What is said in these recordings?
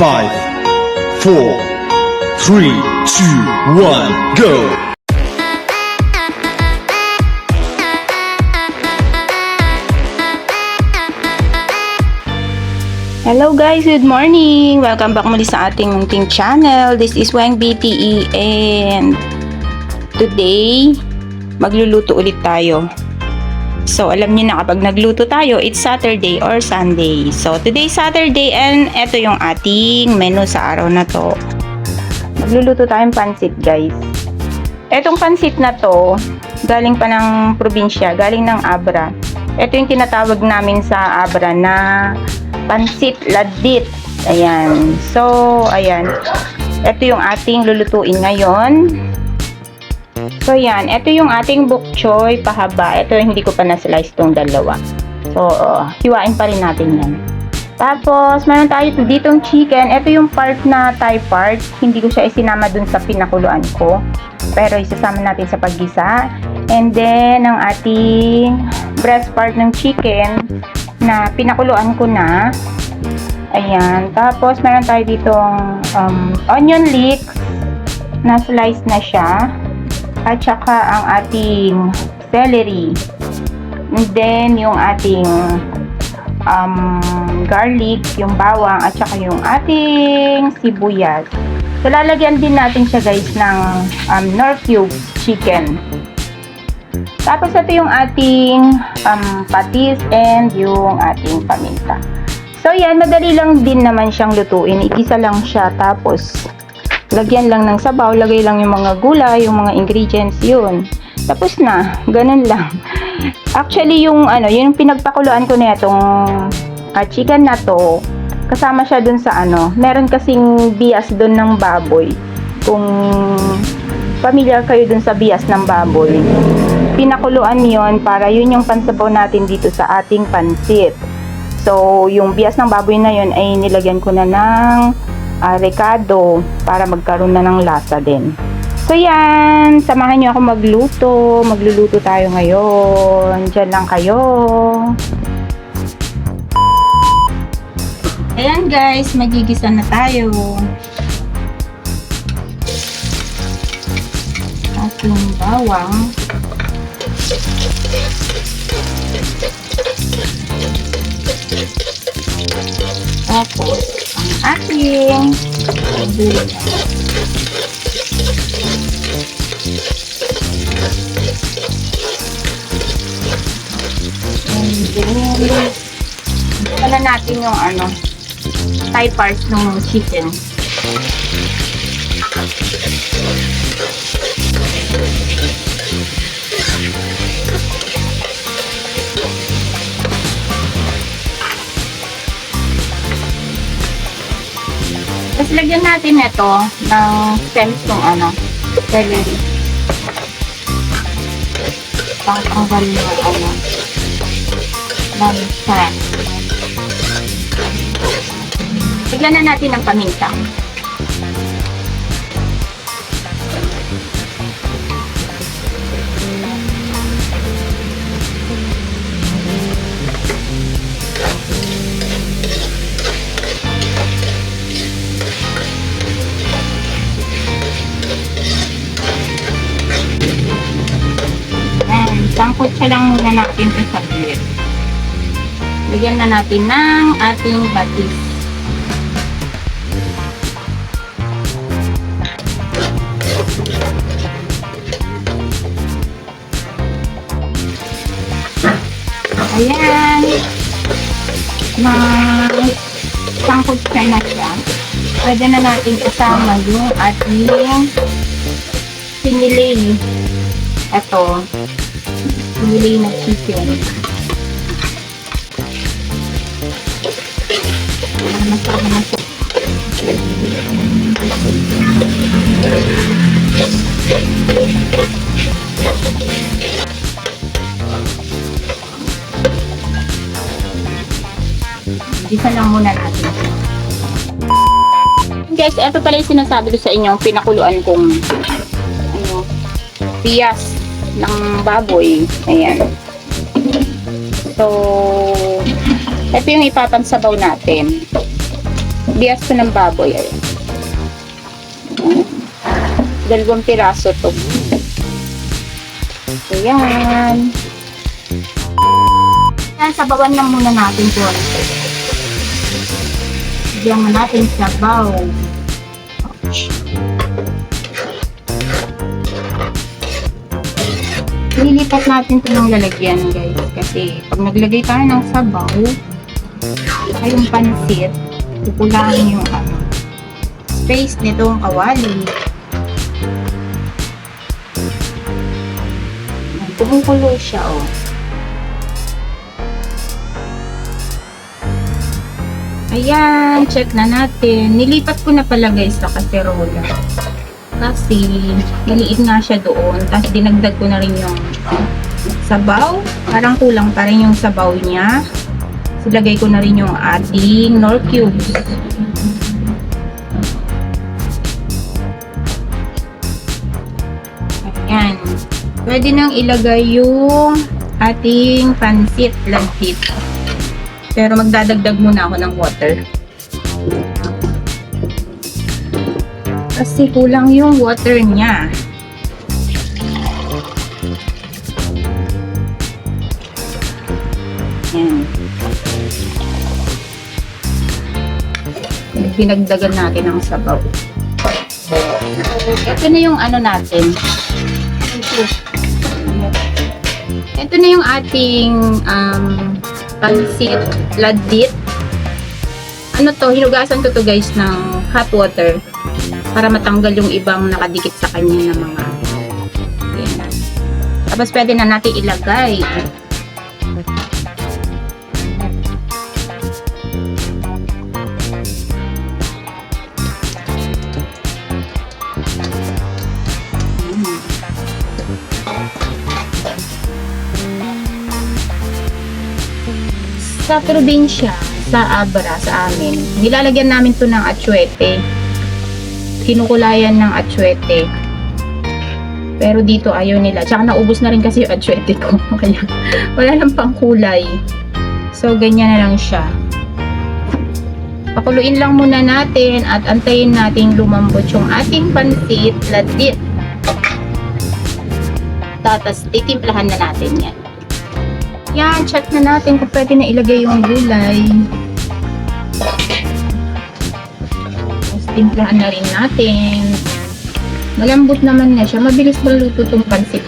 Five, four, three, two, one, go! Hello guys, good morning! Welcome back muli sa ating munting channel. This is Wang BTE and today, magluluto ulit tayo. So, alam niyo na kapag nagluto tayo, it's Saturday or Sunday. So, today Saturday and eto yung ating menu sa araw na to. Magluluto tayong pansit guys. Etong pansit na to, galing pa ng probinsya, galing ng Abra. Ito yung tinatawag namin sa Abra na pansit ladit. Ayan. So, ayan. Ito yung ating lulutuin ngayon. So, yan. Ito yung ating bok choy pahaba. Ito hindi ko pa na-slice tong dalawa. So, uh, hiwain pa rin natin yan. Tapos, meron tayo ditong chicken. Ito yung part na Thai part. Hindi ko siya isinama dun sa pinakuluan ko. Pero isasama natin sa paggisa. And then, ang ating breast part ng chicken na pinakuluan ko na. Ayan. Tapos, meron tayo ditong um, onion leeks na slice na siya. At saka ang ating celery. And then, yung ating um, garlic, yung bawang, at saka yung ating sibuyas. So, lalagyan din natin siya guys ng um, nor cube chicken. Tapos, ito yung ating um, patis and yung ating paminta. So, yan, madali lang din naman siyang lutuin. Igisa lang siya, tapos lagyan lang ng sabaw, lagay lang yung mga gulay, yung mga ingredients, yun. Tapos na, ganun lang. Actually, yung ano, yung pinagpakuluan ko na itong ah, chicken na to, kasama siya dun sa ano, meron kasing bias dun ng baboy. Kung familiar kayo dun sa bias ng baboy, pinakuluan yon para yun yung pansabaw natin dito sa ating pansit. So, yung bias ng baboy na yun ay nilagyan ko na ng ah, recado para magkaroon na ng lasa din. So, yan. Samahan nyo ako magluto. Magluluto tayo ngayon. Diyan lang kayo. Ayan guys, magigisa na tayo. Ating bawang. Tapos, ang ating then, wala natin yung ano, thigh parts ng chicken. Tapos lagyan natin ito ng stems ng ano, celery. Pangtanggal ng ano, ng fat. Lagyan na natin ng paminta. Sangkot siya lang muna natin sa saglit. Lagyan na natin ng ating batis. Ayan. Ma sangkot siya na siya. Pwede na natin kasama yung ating pinili. Ito. Pinili na chicken. Masarap na siya. Isa lang muna natin. Guys, ito pala yung sinasabi ko sa inyo, pinakuluan kong ano, piyas ng baboy. Ayan. So, ito yung ipapansabaw natin. Bias ko ng baboy. Ayan. Dalawang piraso to. Ayan. Ayan, sabawan lang muna natin po. Bigyan natin sabaw. Lilipat natin ito ng lalagyan guys. Kasi pag naglagay tayo ng sabaw, ay yung pansit, kukulangin yung ano, space nitong kawali. Kumukulo siya oh. Ayan, check na natin. Nilipat ko na pala guys sa kaserola. Kasi, maliit nga siya doon. Tapos, dinagdag ko na rin yung sabaw. Parang kulang pa rin yung sabaw niya. So, lagay ko na rin yung ating nor cubes. Ayan. Pwede nang ilagay yung ating pansit lagkit. Pero magdadagdag muna ako ng water. Kasi kulang yung water niya. Yan. Pinagdagan natin ang sabaw. Ito na yung ano natin. Ito na yung ating um, pansit ladit. Ano to, hinugasan ko to guys ng hot water para matanggal yung ibang nakadikit sa kanya ng mga Ayan. Tapos pwede na natin ilagay. Sa probinsya, sa Abra, sa amin, nilalagyan namin to ng atsuete kinukulayan ng atsuete. Pero dito ayaw nila. Tsaka naubos na rin kasi yung atsuete ko. Kaya wala nang pangkulay. So, ganyan na lang siya. Pakuluin lang muna natin at antayin natin lumambot yung ating pansit ladit. Tapos, titimplahan na natin yan. Yan, check na natin kung pwede na ilagay yung gulay. Timplahan na rin natin. Malambot naman na siya. Mabilis maluto itong pansit.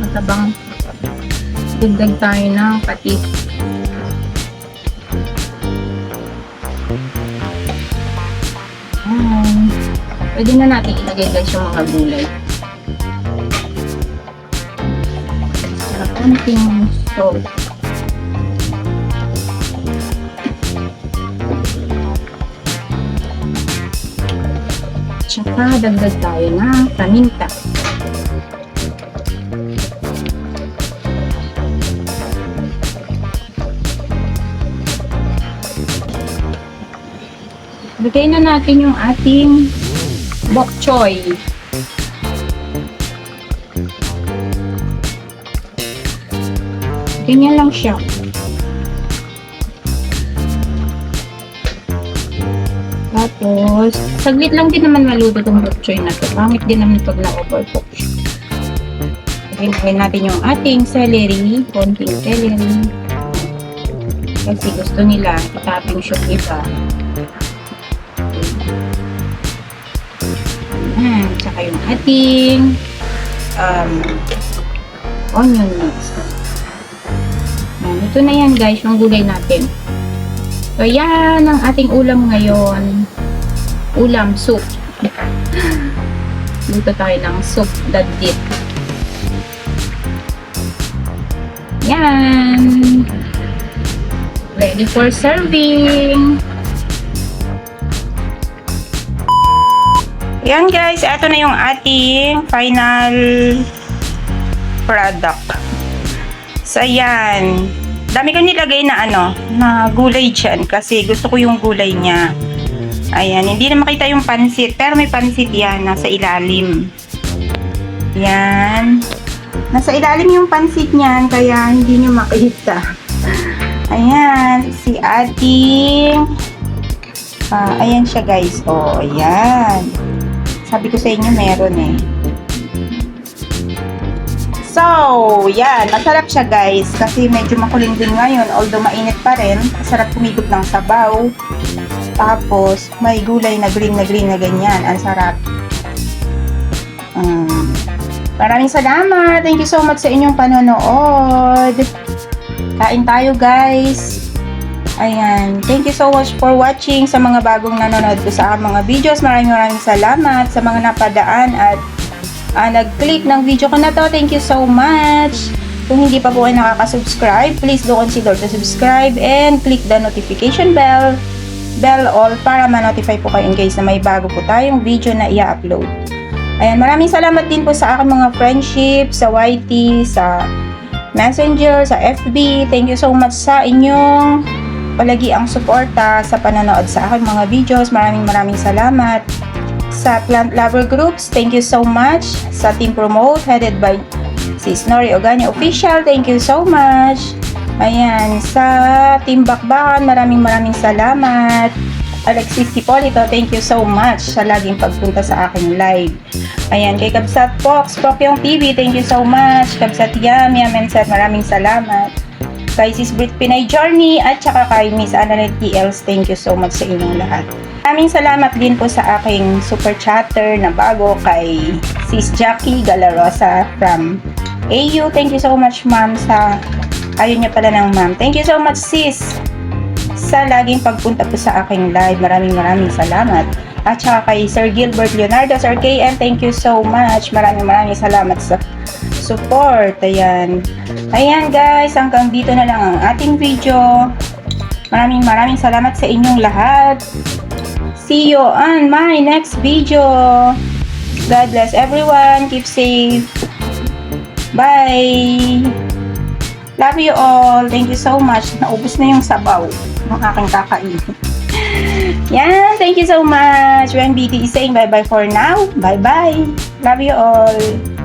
Matabang dagdag tayo ng patis. Ayan. Pwede na natin ilagay guys yung mga gulay. Sarap konting salt. Tsaka dagdag tayo ng paminta. Lagay na natin yung ating bok choy. Ganyan lang siya. Tapos, saglit lang din naman maluto itong bok choy na to. Pangit din naman pag na-overcook. Ilagay natin yung ating celery, konting celery. Kasi gusto nila, itapping siya iba. Ayan, tsaka yung ating um, onion mix. Ayan, ito na yan guys, yung gulay natin. So, yan ang ating ulam ngayon. Ulam, soup. Luto tayo ng soup dadit. Yan. Ready for serving. Yan guys, ito na yung ating final product. So, yan. Dami ko nilagay na ano, na gulay dyan kasi gusto ko yung gulay niya. Ayan, hindi na makita yung pansit, pero may pansit yan, nasa ilalim. Yan. Nasa ilalim yung pansit niyan, kaya hindi nyo makita. Ayan, si ating... Ah, ayan siya guys. Oh, ayan. Sabi ko sa inyo meron eh. So, yan. Masarap siya guys. Kasi medyo makuling din ngayon. Although mainit pa rin. Masarap kumigop ng sabaw. Tapos, may gulay na green na green na ganyan. Ang sarap. Mm. Maraming salamat. Thank you so much sa inyong panonood. Kain tayo guys. Ayan. Thank you so much for watching sa mga bagong nanonood ko sa mga videos. Maraming maraming salamat sa mga napadaan at ah, nag-click ng video ko na to. Thank you so much. Kung hindi pa po kayo nakaka-subscribe, please do consider to subscribe and click the notification bell bell all para ma-notify po kayo in case na may bago po tayong video na i-upload. Ayan, maraming salamat din po sa aking mga friendship, sa YT, sa Messenger, sa FB. Thank you so much sa inyong palagi ang suporta sa panonood sa aking mga videos. Maraming maraming salamat. Sa Plant Lover Groups, thank you so much. Sa Team Promote, headed by si Snorri Oganya Official, thank you so much. Ayan, sa Team Bakbakan, maraming maraming salamat. Alexis Hipolito, thank you so much sa laging pagpunta sa aking live. Ayan, kay Kabsat Fox, Pokyong TV, thank you so much. Kabsat Yam, Yam and Sat, maraming salamat. Kay Sis Brit Pinay Journey, at saka kay Miss Annalyn TLs, thank you so much sa inyong lahat. Maraming salamat din po sa aking super chatter na bago kay Sis Jackie Galarosa from AU. Thank you so much ma'am sa ayun niya pala ng ma'am. Thank you so much sis sa laging pagpunta po sa aking live. Maraming maraming salamat. At saka kay Sir Gilbert Leonardo, Sir KM, thank you so much. Maraming maraming salamat sa support. Ayan. Ayan guys, hanggang dito na lang ang ating video. Maraming maraming salamat sa inyong lahat. See you on my next video. God bless everyone. Keep safe. Bye. Love you all. Thank you so much. Naubos na yung sabaw ng aking kakain. Yan. Thank you so much. When BT is saying bye-bye for now. Bye-bye. Love you all.